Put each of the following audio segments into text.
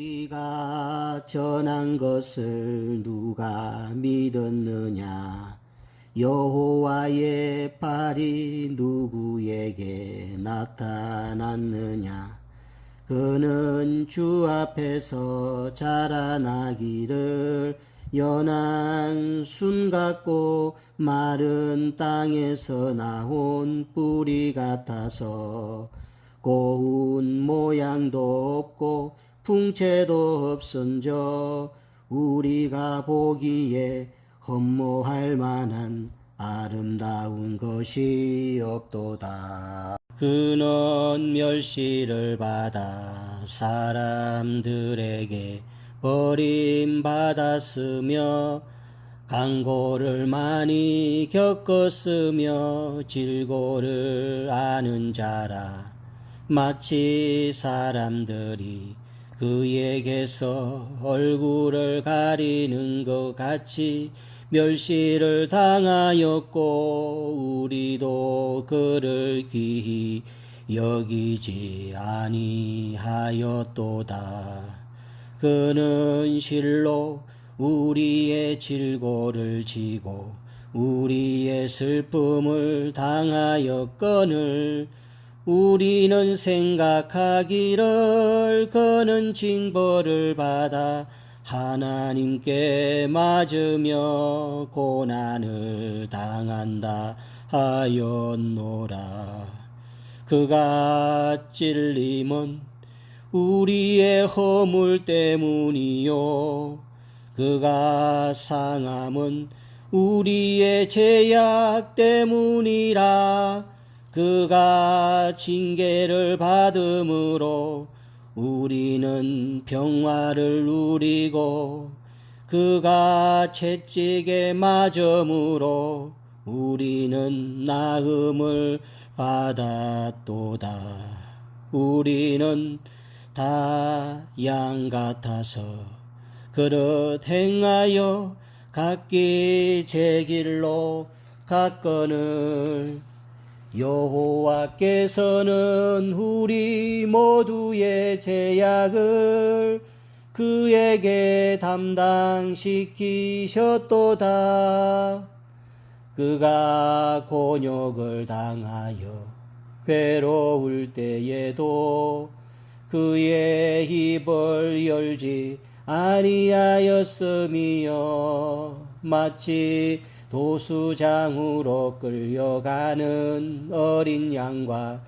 우리가 전한 것을 누가 믿었느냐? 여호와의 발이 누구에게 나타났느냐? 그는 주 앞에서 자라나기를 연한 순 같고 마른 땅에서 나온 뿌리 같아서 고운 모양도 없고 풍채도 없은저 우리가 보기에 흠모할 만한 아름다운 것이 없도다. 그는 멸시를 받아 사람들에게 버림받았으며 강고를 많이 겪었으며 질고를 아는 자라 마치 사람들이 그에게서 얼굴을 가리는 것 같이 멸시를 당하였고 우리도 그를 귀히 여기지 아니하였도다. 그는 실로 우리의 질고를 지고 우리의 슬픔을 당하였거늘 우리는 생각하기를 그는 징벌을 받아 하나님께 맞으며 고난을 당한다 하였노라. 그가 찔림은 우리의 허물 때문이요. 그가 상함은 우리의 죄악 때문이라. 그가 징계를 받음으로 우리는 평화를 누리고 그가 채찍에 맞음으로 우리는 나음을 받았도다. 우리는 다 양 같아서 그릇 행하여 각기 제 길로 갔거늘 여호와께서는 우리 모두의 제약을 그에게 담당시키셨도다. 그가 곤욕을 당하여 괴로울 때에도 그의 입을 열지 아니하였으며 마치 도수장으로 끌려가는 어린 양과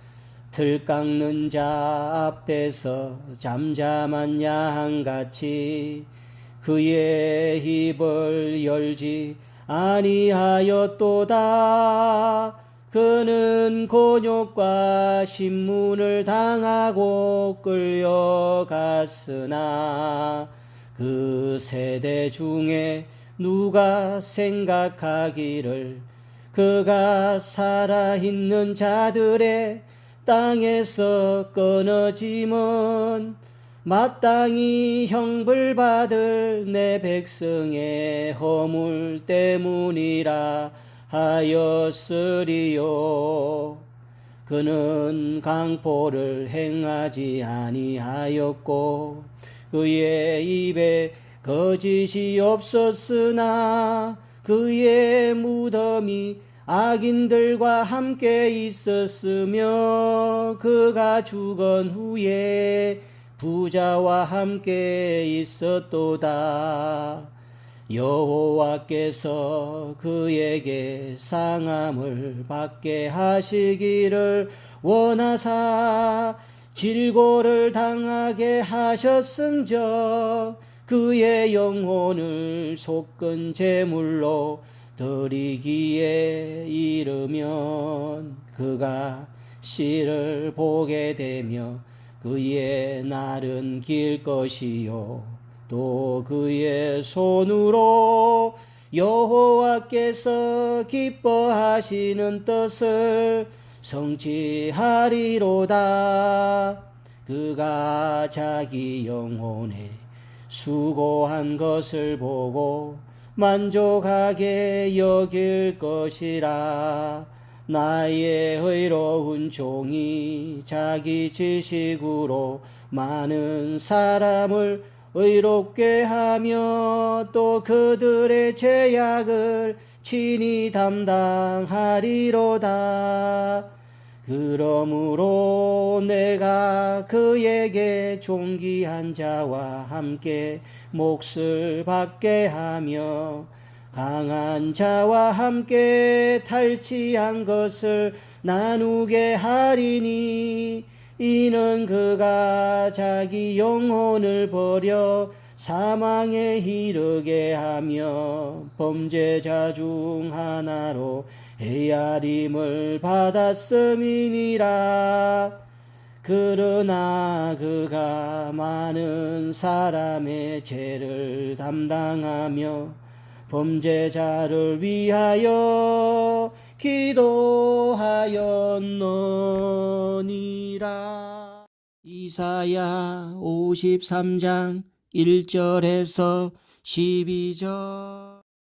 틀 깎는 자 앞에서 잠잠한 양같이 그의 입을 열지 아니하였도다. 그는 곤욕과 신문을 당하고 끌려갔으나 그 세대 중에 누가 생각하기를 그가 살아있는 자들의 땅에서 끊어짐은 마땅히 형벌 받을 내 백성의 허물 때문이라 하였으리요. 그는 강포를 행하지 아니하였고 그의 입에 거짓이 없었으나 그의 무덤이 악인들과 함께 있었으며 그가 죽은 후에 부자와 함께 있었도다. 여호와께서 그에게 상함을 받게 하시기를 원하사 질고를 당하게 하셨은적 그의 영혼을 속근 제물로 드리기에 이르면 그가 씨를 보게 되며 그의 날은 길 것이요. 또 그의 손으로 여호와께서 기뻐하시는 뜻을 성취하리로다. 그가 자기 영혼에 수고한 것을 보고 만족하게 여길 것이라 나의 의로운 종이 자기 지식으로 많은 사람을 의롭게 하며 또 그들의 죄악을 친히 담당하리로다. 그러므로 내가 그에게 존귀한 자와 함께 몫을 받게 하며 강한 자와 함께 탈취한 것을 나누게 하리니 이는 그가 자기 영혼을 버려 사망에 이르게 하며 범죄자 중 하나로 헤아림을 받았음이니라. 그러나 그가 많은 사람의 죄를 담당하며 범죄자를 위하여 기도하였노니라. 이사야 53장 1절에서 12절